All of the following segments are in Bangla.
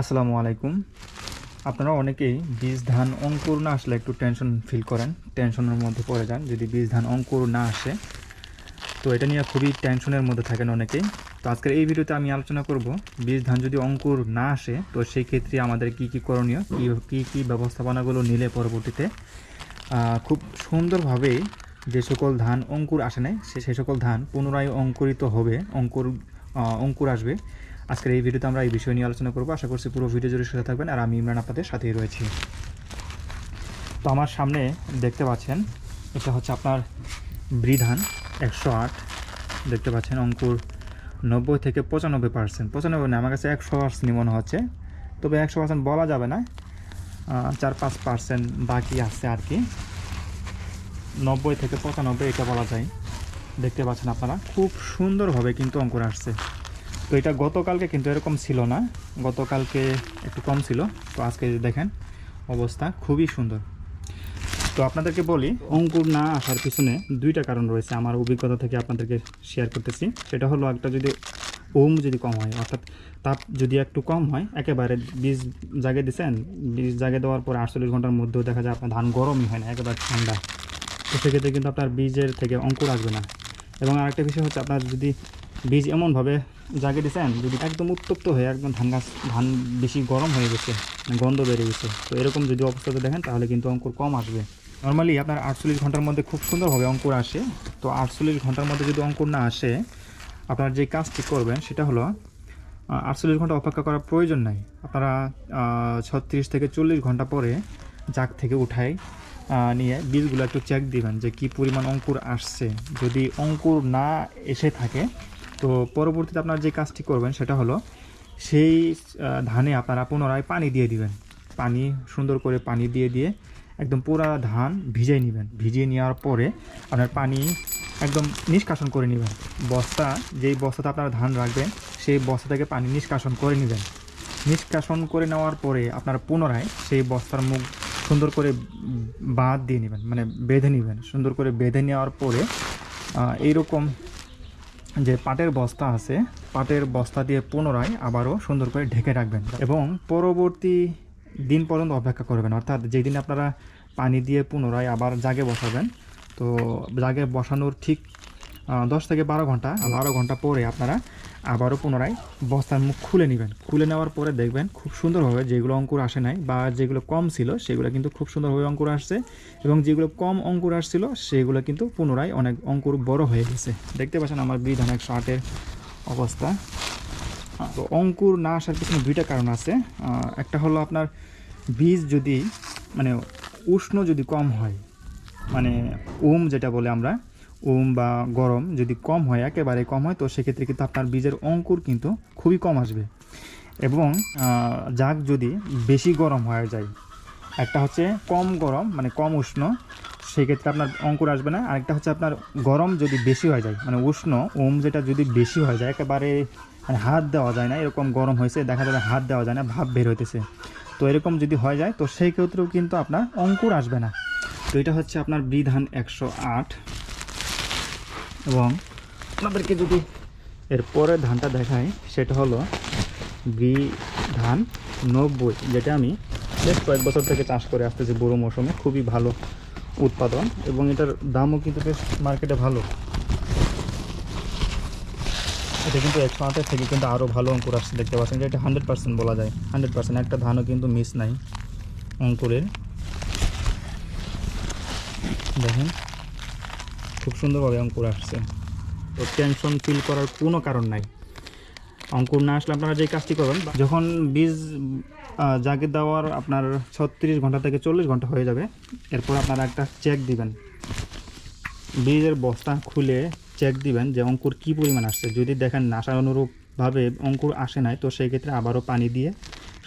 আসসালামু আলাইকুম। আপনারা অনেকেই বীজ, ধান, অঙ্কুর না আসলে একটু টেনশন ফিল করেন। টেনশনের মধ্যে পড়ে যান। যদি বীজ, ধান, অঙ্কুর না আসে, তো এটা নিয়ে খুবই টেনশনের মধ্যে থাকেন অনেকেই। তো আজকের এই ভিডিওতে আমি আলোচনা করব, বীজ, ধান যদি অঙ্কুর না আসে, তো সেই ক্ষেত্রে আমাদের কি কি করণীয়, কী কী কী ব্যবস্থাপনাগুলো নিলে পরবর্তীতে খুব সুন্দরভাবে যে সকল ধান, অঙ্কুর আসে নাই, সে সকল ধান পুনরায় অঙ্কুরিত হবে, অঙ্কুর অঙ্কুর আসবে। আজকের এই ভিডিওতে আমরা এই বিষয় নিয়ে আলোচনা করব। আশা করছি পুরো ভিডিও জুড়ে সাথে থাকবেন। আর আমি ইমরান আপনাদের সাথেই রয়েছি। তো আমার সামনে দেখতে পাচ্ছেন, এটা হচ্ছে আপনার ব্রিধান একশো আট। দেখতে পাচ্ছেন, অঙ্কুর নব্বই থেকে পঁচানব্বই পার্সেন্ট পঁচানব্বই না, আমার কাছে একশো পার্সেন্টই মনে হচ্ছে। তবে একশো পার্সেন্ট বলা যাবে না। চার পাঁচ পার্সেন্ট বাকি আছে আর কি। নব্বই থেকে পঁচানব্বই এটা বলা যায়। দেখতে পাচ্ছেন আপনারা, খুব সুন্দরভাবে কিন্তু অঙ্কুর আসছে। তো এটা গতকালকে কিন্তু এরকম ছিল না। গতকালকে একটু কম ছিল। তো আজকে দেখেন, অবস্থা খুবই সুন্দর। তো আপনাদেরকে বলি, অঙ্কুর না আসার পিছনে দুইটা কারণ রয়েছে আমার অভিজ্ঞতা থেকে আপনাদেরকে শেয়ার করতেছি। সেটা হলো একটা যদি ওম যদি কম হয়, অর্থাৎ তাপ যদি একটু কম হয়, একেবারে বীজ জাগে দিচ্ছেন বীজ জাগে দেওয়ার পর আটচল্লিশ ঘণ্টার মধ্যেও দেখা যায় আপনার ধান গরমই হয় না, একেবারে ঠান্ডা। তো সেক্ষেত্রে কিন্তু আপনার বীজের থেকে অঙ্কুর আসবে না। এবং আরেকটা বিষয় হচ্ছে, আপনার যদি বীজ এমনভাবে জাগে দিচ্ছেন যদি একদম উত্তপ্ত হয়ে একদম ধান গাছ, ধান বেশি গরম হয়ে গেছে মানে গন্ধ বেড়ে গেছে, তো এরকম যদি অবস্থাতে দেখেন, তাহলে কিন্তু অঙ্কুর কম আসবে। নর্মালি আপনার আটচল্লিশ ঘণ্টার মধ্যে খুব সুন্দরভাবে অঙ্কুর আসে, তো আটচল্লিশ ঘণ্টার মধ্যে যদি অঙ্কুর না আসে, আপনার যে কাজটি করবেন সেটা হলো আটচল্লিশ ঘণ্টা অপেক্ষা করার প্রয়োজন নাই। আপনারা ছত্রিশ থেকে চল্লিশ ঘণ্টা পরে জাগ থেকে উঠাই নিয়ে বীজগুলো একটু চেক দিবেন যে কি পরিমাণ অঙ্কুর আসছে। যদি অঙ্কুর না এসে থাকে তো পরবর্তীতে আপনার যে কাজটি করবেন সেটা হলো সেই ধানে আপনারা পুনরায় পানি দিয়ে দিবেন। পানি সুন্দর করে পানি দিয়ে দিয়ে একদম পুরা ধান ভিজিয়ে নেবেন। ভিজিয়ে নেওয়ার পরে আপনার পানি একদম নিষ্কাশন করে নেবেন। বস্তা, যেই বস্তাতে আপনারা ধান রাখবেন, সেই বস্তা থেকে পানি নিষ্কাশন করে নেবেন। নিষ্কাশন করে নেওয়ার পরে আপনারা পুনরায় সেই বস্তার মুখ সুন্দর করে বাঁধ দিয়ে নেবেন মানে বেঁধে নেবেন। সুন্দর করে বেঁধে নেওয়ার পরে এইরকম যে পাটের বস্তা আছে, পাটের বস্তা দিয়ে পুনরায় আবারও সুন্দর করে ঢেকে রাখবেন এবং পরবর্তী দিন পর্যন্ত অপেক্ষা করবেন। অর্থাৎ যেই দিন আপনারা পানি দিয়ে পুনরায় আবার জাগে বসাবেন, তো জাগে বসানোর ঠিক দশ থেকে বারো ঘণ্টা বারো ঘণ্টা পরে আপনারা আবারও পুনরায় বস্তার মুখ খুলে নেবেন। খুলে নেওয়ার পরে দেখবেন খুব সুন্দরভাবে যেগুলো অঙ্কুর আসে নাই বা যেগুলো কম ছিল, সেগুলো কিন্তু খুব সুন্দরভাবে অঙ্কুর আসছে এবং যেগুলো কম অঙ্কুর আসছিল, সেগুলো কিন্তু পুনরায় অনেক অঙ্কুর বড় হয়ে গেছে। দেখতে পাচ্ছেন আমার বীজ অনেক আটের অবস্থা। তো অঙ্কুর না আসার পিছনে দুইটা কারণ আছে। একটা হলো আপনার বীজ যদি মানে উষ্ণ যদি কম হয় মানে ওম যেটা বলে আমরা ওম বা গরম যদি কম হয়, একেবারে কম হয়, তো সেক্ষেত্রে কিন্তু আপনার বীজের অঙ্কুর কিন্তু খুবই কম আসবে। এবং যাক যদি বেশি গরম হয়ে যায়, একটা হচ্ছে কম গরম মানে কম উষ্ণ, সেক্ষেত্রে আপনার অঙ্কুর আসবে না। আরেকটা হচ্ছে আপনার গরম যদি বেশি হয়ে যায় মানে উষ্ণ ওম যেটা যদি বেশি হয়ে যায়, একেবারে মানে হাত দেওয়া যায় না, এরকম গরম হয়েছে, দেখা যাবে হাত দেওয়া যায় না, ভাব বের হইতেছে। তো এরকম যদি হয়ে যায়, তো সেই ক্ষেত্রেও কিন্তু আপনার অঙ্কুর আসবে না। তো এটা হচ্ছে আপনার বিধান একশো আট। এবং আপনাদেরকে যদি এর পরের ধানটা দেখাই সেটা হলো বি ধান নব্বই যেটা আমি বেশ কয়েক বছর থেকে চাষ করে আসতেছি বুড়ো মৌসুমে খুবই ভালো উৎপাদন এবং এটার দামও কিন্তু বেশ মার্কেটে ভালো। এটা কিন্তু একশো আটের থেকে কিন্তু আরও ভালো অঙ্কুর আসছে দেখতে পাচ্ছেন যে এটা হান্ড্রেড পার্সেন্ট বলা যায়। হান্ড্রেড পার্সেন্ট একটা ধানও কিন্তু মিস নাই অঙ্কুরের। দেখেন। খুব সুন্দরভাবে অঙ্কুর আসছে। তো টেনশন ফিল করার কোনো কারণ নাই। অঙ্কুর না আসলে আপনারা যে কাজটি করবেন যখন বীজ জাগে দেওয়ার আপনার ছত্রিশ ঘণ্টা থেকে চল্লিশ ঘণ্টা হয়ে যাবে, এরপর আপনারা একটা চেক দিবেন। বীজের বস্তা খুলে চেক দিবেন যে অঙ্কুর কী পরিমাণ আসছে। যদি দেখেন আশা অনুরূপভাবে অঙ্কুর আসে নাই, তো সেই ক্ষেত্রে আবারও পানি দিয়ে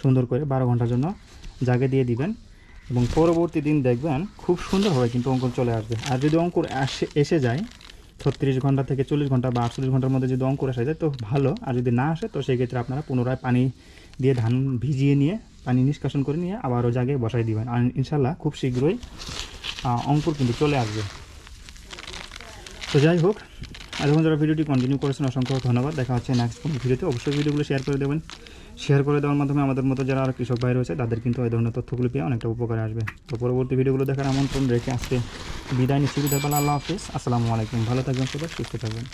সুন্দর করে বারো ঘণ্টার জন্য জাগে দিয়ে দিবেন। এবং পরবর্তী দিন দেখবেন খুব সুন্দরভাবে কিন্তু অঙ্কুর চলে আসবে। আর যদি অঙ্কুর আসে, এসে যায় ছত্রিশ ঘণ্টা থেকে চল্লিশ ঘণ্টা বা আটচল্লিশ ঘণ্টার মধ্যে যদি অঙ্কুর আসে যায়, তো ভালো। আর যদি না আসে, তো সেক্ষেত্রে আপনারা পুনরায় পানি দিয়ে ধান ভিজিয়ে নিয়ে, পানি নিষ্কাশন করে নিয়ে আবারও জাগে বসাই দিবেন। আর ইনশাল্লাহ খুব শীঘ্রই অঙ্কুর কিন্তু চলে আসবে। তো যাই হোক এতক্ষণ যারা ভিডিওটি কন্টিনিউ করেছেন, অসংখ্য ধন্যবাদ। দেখা হচ্ছে নেক্সট কোনো ভিডিওতে। অবশ্যই ভিডিওগুলো শেয়ার করে দেবেন। শেয়ার করে দেওয়ার মাধ্যমে আমাদের মতো যারা আর কৃষক ভাই রয়েছে, তাদের কিন্তু এই ধরনের তথ্যগুলো পেয়ে অনেকটা উপকারে আসবে। তো পরবর্তী ভিডিওগুলো দেখার আমন্ত্রণ রেখে আজকে বিদায় পালা, আল্লাহ হাফিজ। আসসালামু আলাইকুম। ভালো থাকবেন সবাই, সুস্থ থাকবেন।